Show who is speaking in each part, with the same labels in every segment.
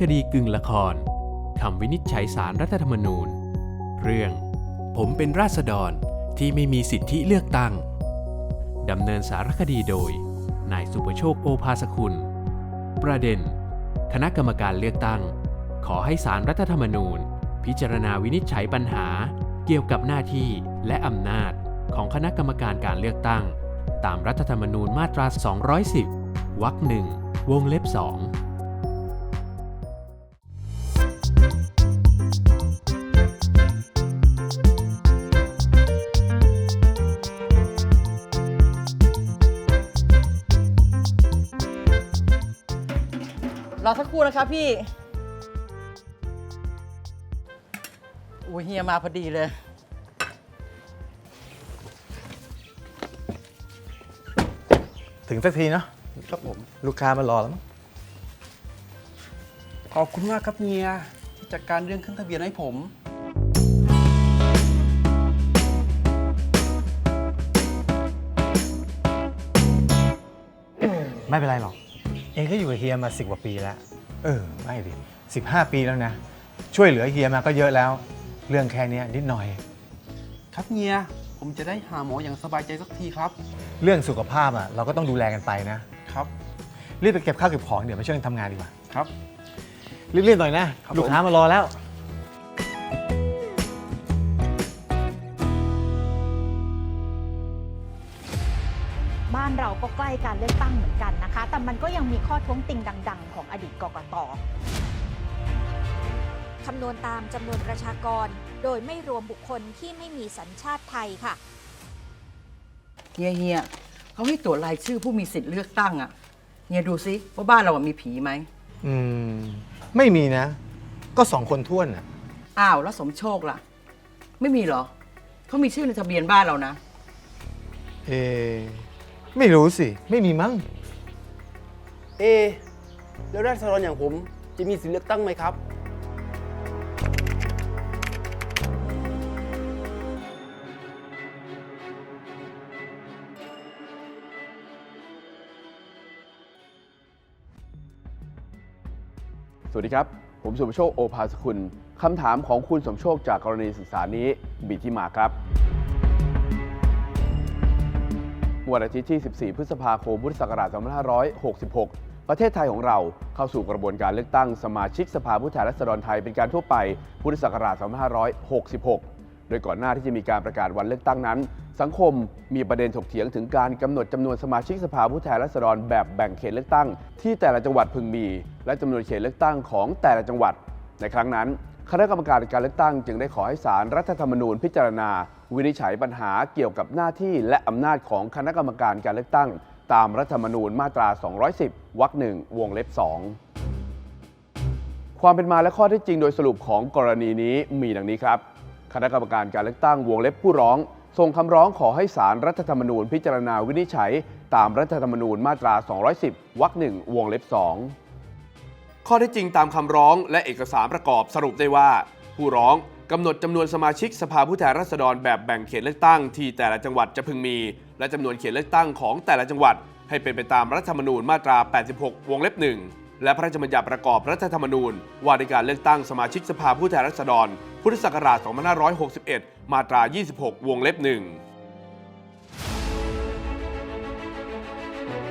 Speaker 1: คดีกึ่งละคร คำวินิจฉัยสารรัฐธรรมนูญ เรื่อง ผมเป็นราษฎรที่ไม่มีสิทธิเลือกตั้ง ดำเนินสารคดีโดย นายสุประโชคโอภาสคุณ ประเด็น คณะกรรมการเลือกตั้ง ขอให้สารรัฐธรรมนูญ พิจารณาวินิจฉัยปัญหา เกี่ยวกับหน้าที่และอำนาจของคณะกรรมการการเลือกตั้ง ตามรัฐธรรมนูญมาตรา 210 วรรคหนึ่งวงเล็บ2
Speaker 2: รอสักครู่นะครับพี่อุ้ยเฮียมาพอดีเลย
Speaker 3: ถึงสักทีเนาะครับผม ลูกค้ามารอแล้วมั้ง
Speaker 4: ขอบคุณมากครับเฮียที่จัดการเรื่องขึ้นทะเบียนให้ผม
Speaker 3: ไม่เป็นไรหรอก เองก็อยู่กับเฮียมาสิบกว่าปีแล้ว เออ ไม่ดิสิบห้าปีแล้วนะ ช่วยเหลือเฮียมาก็เยอะแล้ว เรื่องแค่เนี้ยนิดหน่อย
Speaker 4: ครับเฮีย ผมจะได้หาหมออย่างสบายใจสักทีครับ
Speaker 3: เรื่องสุขภาพอะเราก็ต้องดูแลกันไปนะ
Speaker 4: ครับ
Speaker 3: รีบไปเก็บข้าวเก็บของเดี๋ยวมาช่วยกันทำงานดีกว่า
Speaker 4: ครับ
Speaker 3: รีบๆหน่อยนะ
Speaker 4: ครับ
Speaker 3: ลูกค้ามารอแล้ว
Speaker 5: ก็ใกล้การเลือกตั้งเหมือนกันนะคะ แต่มันก็ยังมีข้อท้วงติงดัง ๆ ของอดีตกกต
Speaker 6: คำนวณตามจำนวนประชากร โดยไม่รวมบุคคลที่ไม่มีสัญชาติไทยค่ะ
Speaker 2: เฮียเฮียเขาให้ตรวจรายชื่อผู้มีสิทธิ์เลือกตั้งอะเฮียดูซิว่าบ้านเราอะมีผีไหม
Speaker 3: อืม ไม่มีนะ ก็สองคนท้วนอะ
Speaker 2: อ้าวแล้วสมโชคล่ะ ไม่มีเหรอเขามีชื่อในทะเบียนบ้านเรานะ
Speaker 3: เอ ไม่รู้สิ ไม่มีมั้ง
Speaker 4: เอแล้วราษฎรอย่างผมจะมีสิทธิเลือกตั้งไหมครับ
Speaker 7: สวัสดีครับ ผมสุภโชคโอภาสคุณ คำถามของคุณสมโชคจากกรณีศึกษานี้บีที่มาครับ วันอาทิตย์ที่ 14 พฤษภาคมพุทธศักราช2566 ประเทศไทยของเราเข้าสู่กระบวนการเลือกตั้งสมาชิกสภาผู้แทนราษฎรไทยเป็นการทั่วไปพุทธศักราช2566 โดยก่อนหน้าที่จะมีการประกาศวันเลือกตั้งนั้น สังคมมีประเด็นถกเถียงถึงการกำหนดจำนวนสมาชิกสภาผู้แทนราษฎรแบบแบ่งเขตเลือกตั้ง ที่แต่ละจังหวัดพึงมี และจำนวนเขตเลือกตั้งของแต่ละจังหวัด ในครั้งนั้น คณะกรรมการการเลือกตั้งจึงได้ขอให้ศาลรัฐธรรมนูญพิจารณา วินิจฉัยปัญหาเกี่ยวกับหน้าที่และอำนาจของคณะกรรมการการเลือกตั้ง ตามรัฐธรรมนูญมาตรา 210 วรรคหนึ่งวงเล็บ 2 ความเป็นมาและข้อเท็จจริงโดยสรุปของกรณีนี้มีดังนี้ครับ คณะกรรมการการเลือกตั้งวงเล็บผู้ร้องส่งคำร้องขอให้ศาลรัฐธรรมนูญพิจารณาวินิจฉัย ตามรัฐธรรมนูญมาตรา 210 วรรคหนึ่งวงเล็บ 2 ข้อเท็จจริงตามคำร้องและเอกสารประกอบสรุปได้ว่า ผู้ร้องกำหนดจำนวนสมาชิกสภาผู้แทนราษฎรแบบแบ่งเขตเลือกตั้งที่แต่ละจังหวัดจะพึงมี และจำนวนเขตเลือกตั้งของแต่ละจังหวัด ให้เป็นไปตามรัฐธรรมนูญมาตรา 86 วงเล็บหนึ่งและพระราชบัญญัติประกอบรัฐธรรมนูญ ว่าด้วยการเลือกตั้งสมาชิกสภาผู้แทนราษฎร พุทธศักราช 2561 มาตรา 26 วงเล็บหนึ่ง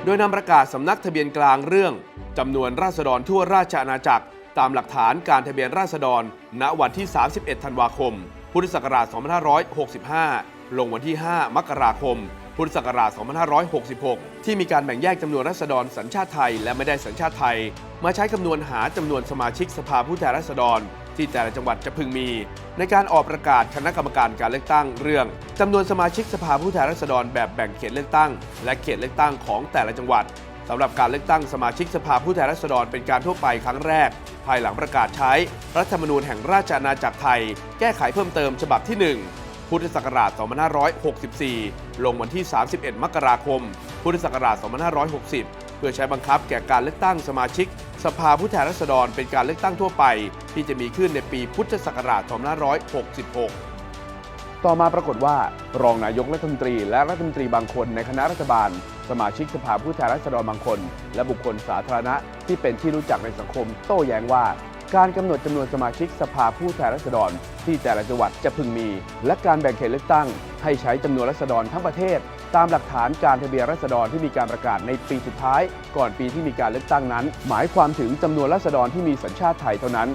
Speaker 7: โดยนำประกาศสำนักทะเบียนกลางเรื่องจำนวนราษฎรทั่วราชอาณาจักร ตามหลักฐานการทะเบียนราษฎร ณวันที่ 31 ธันวาคม พุทธศักราช 2565 ลงวันที่ 5 มกราคม พุทธศักราช 2566 ที่มีการแบ่งแยกจำนวนราษฎรสัญชาติไทย และไม่ได้สัญชาติไทย มาใช้คำนวณหาจำนวนสมาชิกสภาผู้แทนราษฎร ที่แต่ละจังหวัดจะพึงมี ในการออกประกาศคณะกรรมการการเลือกตั้งเรื่องจำนวนสมาชิกสภาผู้แทนราษฎรแบบแบ่งเขตเลือกตั้ง และเขตเลือกตั้งของแต่ละจังหวัดสำหรับการเลือกตั้งสมาชิกสภาผู้แทนราษฎรเป็นการทั่วไปครั้งแรก ภายหลังประกาศใช้ รัฐธรรมนูญแห่งราชอาณาจักรไทย แก้ไขเพิ่มเติมฉบับที่ 1พุทธศักราช 2564 ลงวันที่ 31 มกราคม พุทธศักราช 2560 พื่อใช้บังคับแก่การเลือกตั้งสมาชิก สภาผู้แทนราษฎรเป็นการเลือกตั้งทั่วไป ที่จะมีขึ้นในปีพุทธศักราช2566ต่อมาปรากฏว่า รองนายกรัฐมนตรีและรัฐมนตรีบางคนในคณะรัฐบาล สมาชิกสภาผู้แทนราษฎรบางคน และบุคคลสาธารณะที่เป็นที่รู้จักในสังคม โต้แย้งว่า การกำหนดจำนวนสมาชิกสภาผู้แทนราษฎร ที่แต่ละจังหวัดจะพึงมี และการแบ่งเขตเลือกตั้ง ให้ใช้จำนวนราษฎรทั้งประเทศ ตามหลักฐานการทะเบียนราษฎรที่มีการประกาศในปีสุดท้าย ก่อนปีที่มีการเลือกตั้งนั้น หมายความถึงจำนวนราษฎรที่มีสัญชาติไทยเท่านั้น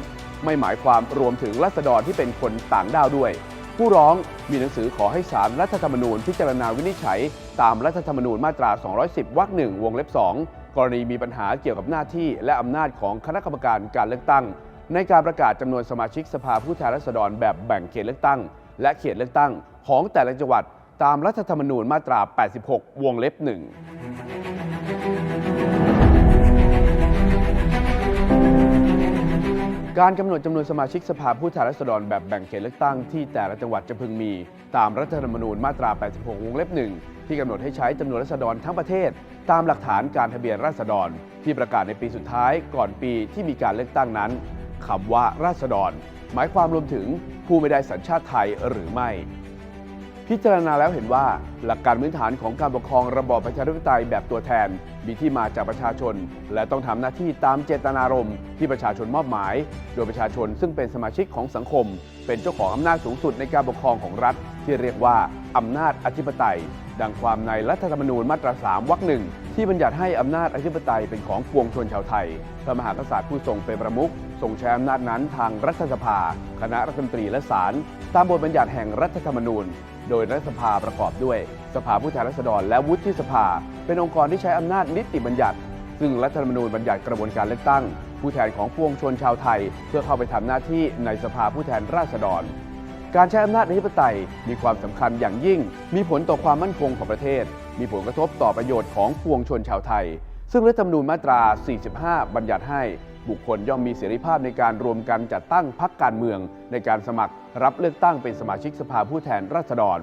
Speaker 7: ไม่หมายความรวมถึงราษฎรที่เป็นคนต่างด้าวด้วย ผู้ร้องมีหนังสือขอให้ศาลรัฐธรรมนูญพิจารณาวินิจฉัย ตามรัฐธรรมนูญมาตรา 210 วรรคหนึ่งวงเล็บ 2 กรณีมีปัญหาเกี่ยวกับหน้าที่และอำนาจของคณะกรรมการการเลือกตั้ง ในการประกาศจำนวนสมาชิกสภาผู้แทนราษฎรแบบแบ่งเขตเลือกตั้ง และเขตเลือกตั้งของแต่ละจังหวัด ตามรัฐธรรมนูญมาตรา 86 วงเล็บหนึ่งการกำหนดจำนวนสมาชิกสภาผู้แทนราษฎรแบบแบ่งเขตเลือกตั้งที่แต่ละจังหวัดจะพึงมี ตามรัฐธรรมนูญมาตรา 86 วงเล็บหนึ่งที่กำหนดให้ใช้จำนวนราษฎรทั้งประเทศ ตามหลักฐานการทะเบียนราษฎร ที่ประกาศในปีสุดท้ายก่อนปีที่มีการเลือกตั้งนั้นคำว่าราษฎร หมายความรวมถึงผู้ไม่ได้สัญชาติไทยหรือไม่ พิจารณาแล้วเห็นว่าหลักการพื้นฐานของการปกครองระบอบประชาธิปไตยแบบตัวแทน มีที่มาจากประชาชน และต้องทำหน้าที่ตามเจตนารมณ์ที่ประชาชนมอบหมาย โดยประชาชนซึ่งเป็นสมาชิกของสังคม เป็นเจ้าของอำนาจสูงสุดในการปกครองของรัฐ ที่เรียกว่าอำนาจอธิปไตย ดังความในรัฐธรรมนูญมาตรา 3 วรรคหนึ่งที่บัญญัติให้อำนาจอธิปไตยเป็นของปวงชนชาวไทย พระมหากษัตริย์ผู้ทรงเป็นประมุขทรงใช้อำนาจนั้นทางรัฐสภา คณะรัฐมนตรีและศาลตามบทบัญญัติแห่งรัฐธรรมนูญ โดยรัฐสภาประกอบด้วยสภาผู้แทนราษฎรและวุฒิสภา เป็นองค์กรที่ใช้อำนาจนิติบัญญัติ ซึ่งรัฐธรรมนูญบัญญัติกระบวนการเลือกตั้ง ผู้แทนของปวงชนชาวไทย เพื่อเข้าไปทำหน้าที่ในสภาผู้แทนราษฎร การใช้อำนาจอธิปไตยมีความสำคัญอย่างยิ่ง มีผลต่อความมั่นคงของประเทศ มีผลกระทบต่อประโยชน์ของปวงชนชาวไทย ซึ่งรัฐธรรมนูญมาตรา 45 บัญญัติให้ บุคคลย่อมมีเสรีภาพในการรวมกันจัดตั้งพรรคการเมือง ในการสมัครรับเลือกตั้งเป็นสมาชิกสภาผู้แทนราษฎร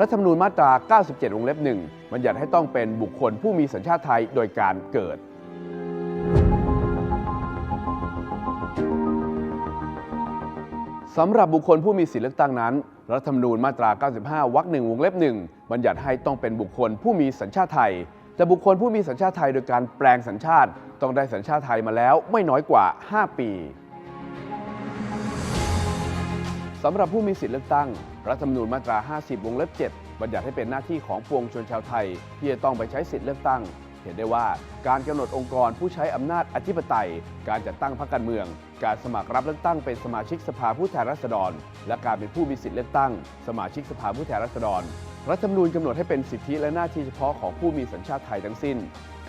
Speaker 7: รัฐธรรมนูญมาตรา 97 วงเล็บหนึ่งบัญญัติให้ต้องเป็นบุคคลผู้มีสัญชาติไทยโดยการเกิดสำหรับบุคคลผู้มีสิทธิเลือกตั้งนั้น รัฐธรรมนูญมาตรา 95 วรรคหนึ่งวงเล็บหนึ่งบัญญัติให้ต้องเป็นบุคคลผู้มีสัญชาติไทย แต่บุคคลผู้มีสัญชาติไทยโดยการแปลงสัญชาติ ต้องได้สัญชาติไทยมาแล้วไม่น้อยกว่า 5 ปีสำหรับผู้มีสิทธิเลือกตั้ง รัฐธรรมนูญมาตรา 50 วงเล็บ 7 บัญญัติให้เป็นหน้าที่ของปวงชนชาวไทย ที่จะต้องไปใช้สิทธิเลือกตั้ง เห็นได้ว่าการกำหนดองค์กรผู้ใช้อำนาจอธิปไตย การจัดตั้งพรรคการเมือง การสมัครรับเลือกตั้งเป็นสมาชิกสภาผู้แทนราษฎร และการเป็นผู้มีสิทธิเลือกตั้ง สมาชิกสภาผู้แทนราษฎร รัฐธรรมนูญกำหนดให้เป็นสิทธิและหน้าที่เฉพาะของผู้มีสัญชาติไทยทั้งสิ้น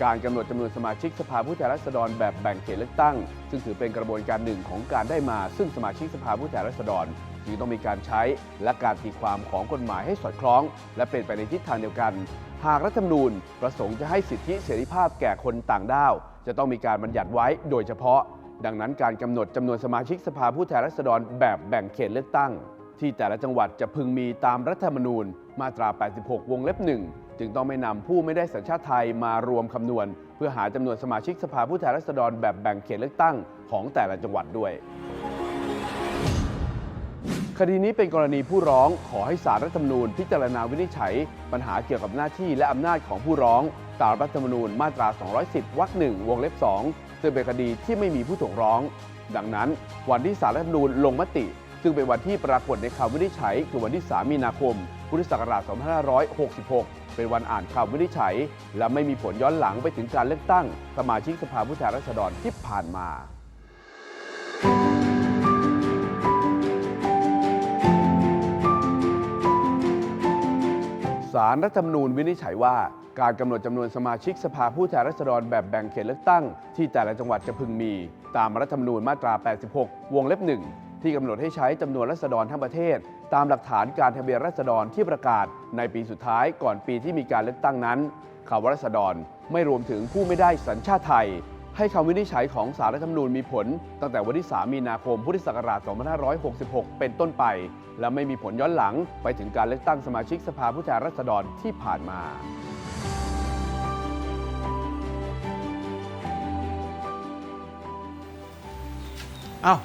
Speaker 7: การกำหนดจำนวนสมาชิกสภาผู้แทนราษฎรแบบแบ่งเขตเลือกตั้ง ซึ่งถือเป็นกระบวนการหนึ่งของการได้มา ซึ่งสมาชิกสภาผู้แทนราษฎรจึงต้องมีการใช้และการตีความของกฎหมายให้สอดคล้อง และเป็นไปในทิศทางเดียวกัน หากรัฐธรรมนูญประสงค์จะให้สิทธิเสรีภาพแก่คนต่างด้าว จะต้องมีการบัญญัติไว้โดยเฉพาะ ดังนั้นการกำหนดจำนวนสมาชิกสภาผู้แทนราษฎรแบบแบ่งเขตเลือกตั้ง ที่แต่ละจังหวัดจะพึงมีตามรัฐธรรมนูญ มาตรา 86 วงเล็บหนึ่งจึงต้องไม่นำผู้ไม่ได้สัญชาติไทยมารวมคำนวณ เพื่อหาจำนวนสมาชิกสภาผู้แทนราษฎรแบบแบ่งเขตเลือกตั้งของแต่ละจังหวัดด้วย คดีนี้เป็นกรณีผู้ร้องขอให้สารรัฐธรรมนูญพิจารณาวินิจฉัย ปัญหาเกี่ยวกับหน้าที่และอำนาจของผู้ร้องตามรัฐธรรมนูญมาตรา 210 วรรคหนึ่งวงเล็บ 2 ซึ่งเป็นคดีที่ไม่มีผู้ถูกร้อง ดังนั้น วันที่สารรัฐธรรมนูญลงมติ ซึ่งเป็นวันที่ปรากฏในคำวินิจฉัยคือวันที่ 3 มีนาคม พุทธศักราช 2566 เป็นวันอ่านคำวินิจฉัย และไม่มีผลย้อนหลังไปถึงการเลือกตั้ง สมาชิกสภาผู้แทนราษฎรที่ผ่านมาสารรัฐธรรมนูญวินิจฉัยว่า การกำหนดจำนวนสมาชิกสภาผู้แทนราษฎรแบบแบ่งเขตเลือกตั้ง ที่แต่ละจังหวัดจะพึงมี ตามรัฐธรรมนูญมาตรา 86 วงเล็บหนึ่งที่กำหนดให้ใช้จำนวนราษฎรทั้งประเทศ ตามหลักฐานการทะเบียนราษฎรที่ประกาศในปีสุดท้ายก่อนปีที่มีการเลือกตั้งนั้นคำว่าราษฎรไม่รวมถึงผู้ไม่ได้สัญชาติไทย ให้คำวินิจฉัยของสารรัฐธรรมนูญมีผล ตั้งแต่วันที่ 3 มีนาคมพุทธศักราช 2566 เป็นต้นไป และไม่มีผลย้อนหลังไปถึงการเลือกตั้งสมาชิกสภาผู้แทนราษฎรที่ผ่านมา
Speaker 3: เอ้า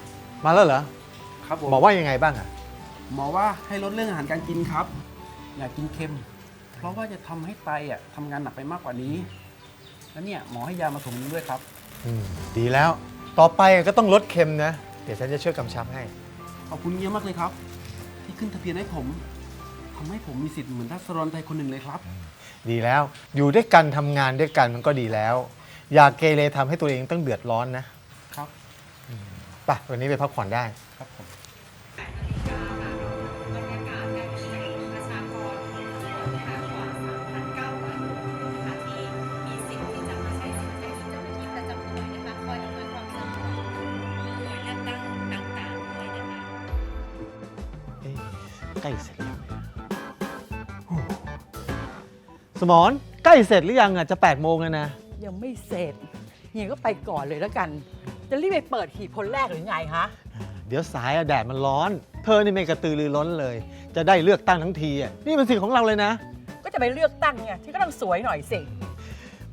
Speaker 3: มาแล้วเหรอ
Speaker 4: ครับผม
Speaker 3: บอกว่ายังไงบ้างอะ
Speaker 4: หมอว่าให้ลดเรื่องอาหารการกินครับ อยากกินเค็ม เพราะว่าจะทำให้ไตอะทำงานหนักไปมากกว่านี้ แล้วเนี่ยหมอให้ยามาสมด้วยครับ
Speaker 3: อืมดีแล้ว ต่อไปก็ต้องลดเค็มนะ เดี๋ยวฉันจะช่วยกำชับให้
Speaker 4: ขอบคุณเยอะมากเลยครับ ที่ขึ้นทะเบียนให้ผมทำให้ผมมีสิทธิ์เหมือนรัษฎรไทยคนหนึ่งเลยครับ
Speaker 3: ดีแล้ว อยู่ด้วยกันทำงานด้วยกันมันก็ดีแล้ว อย่าเกเรทำให้ตัวเองต้องเดือดร้อนนะครับ ไปวันนี้ไปพักผ่อนได้
Speaker 4: ครับผม
Speaker 3: สมอนใกล้เสร็จหรือยังอะจะ8ปดโมงแล้วนะ
Speaker 2: ยังไม่เสร็จเฮียก็ไปก่อนเลยแล้วกัน จะรีบไปเปิดหีบคนแรกหรือไงฮะ
Speaker 3: เดี๋ยวสายอะแดดมันร้อน เธอนี่ไม่กระตือรือร้นเลย จะได้เลือกตั้งทั้งทีอะนี่มันสิทธิ์ของเราเลยนะ
Speaker 2: ก็จะไปเลือกตั้งไงที่ก็ต้องสวยหน่อยสิ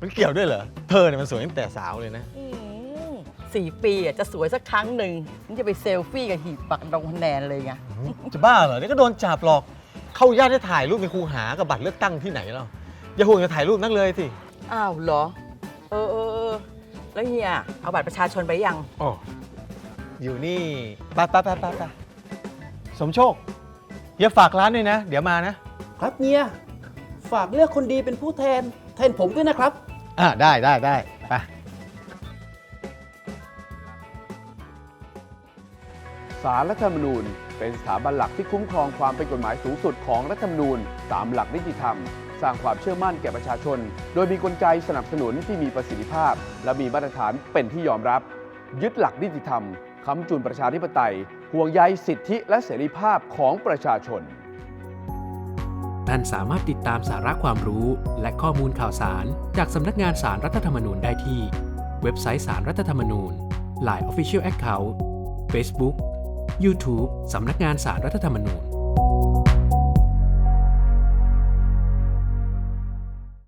Speaker 3: มันเกี่ยวด้วยเหรอ เธอเนี่ยมันสวยตั้งแต่สาวเลยนะ
Speaker 2: อืมสี่ปีอะจะสวยสักครั้งหนึ่งนี่จะไปเซลฟี่กับหีบปักดงคะแนนเลยไง
Speaker 3: จะบ้าเหรอนี่ก็โดนจับหรอก เข้าญาติให้ถ่ายรูปในคูหากับบัตรเลือกตั้งที่ไหนแล้ว อย่าห่วงจะถ่ายรูปนักเลยสิ
Speaker 2: อ้าวเหรอ เออเออเออแล้วเฮียเอาบัตรประชาชนไปยัง
Speaker 3: โอ้อยู่นี่ไปไปไปไปไปสมโชคอย่าฝากร้านด้วยนะ เดี๋ยวมานะ
Speaker 4: ครับเนียฝากเลือกคนดีเป็นผู้แทน แทนผมด้วยนะครับ
Speaker 3: อ่าได้ได้ได้ไป
Speaker 7: ศาลรัฐธรรมนูญ เป็นสถาบันหลักที่คุ้มครองความเป็นกฎหมายสูงสุดของรัฐธรรมนูญตามหลักนิติธรรม สร้างความเชื่อมั่นแก่ประชาชน โดยมีกลไกสนับสนุนที่มีประสิทธิภาพ และมีมาตรฐานเป็นที่ยอมรับ ยึดหลักนิติธรรมค้ำจุนประชาธิปไตย ห่วงใยสิทธิและเสรีภาพของประชาชน
Speaker 1: ท่านสามารถติดตามสาระความรู้และข้อมูลข่าวสาร จากสำนักงานสารรัฐธรรมนูญได้ที่ เว็บไซต์สารรัฐธรรมนูญ Line Official Account Facebook YouTube สำนักงานสารรัฐธรรมนูญ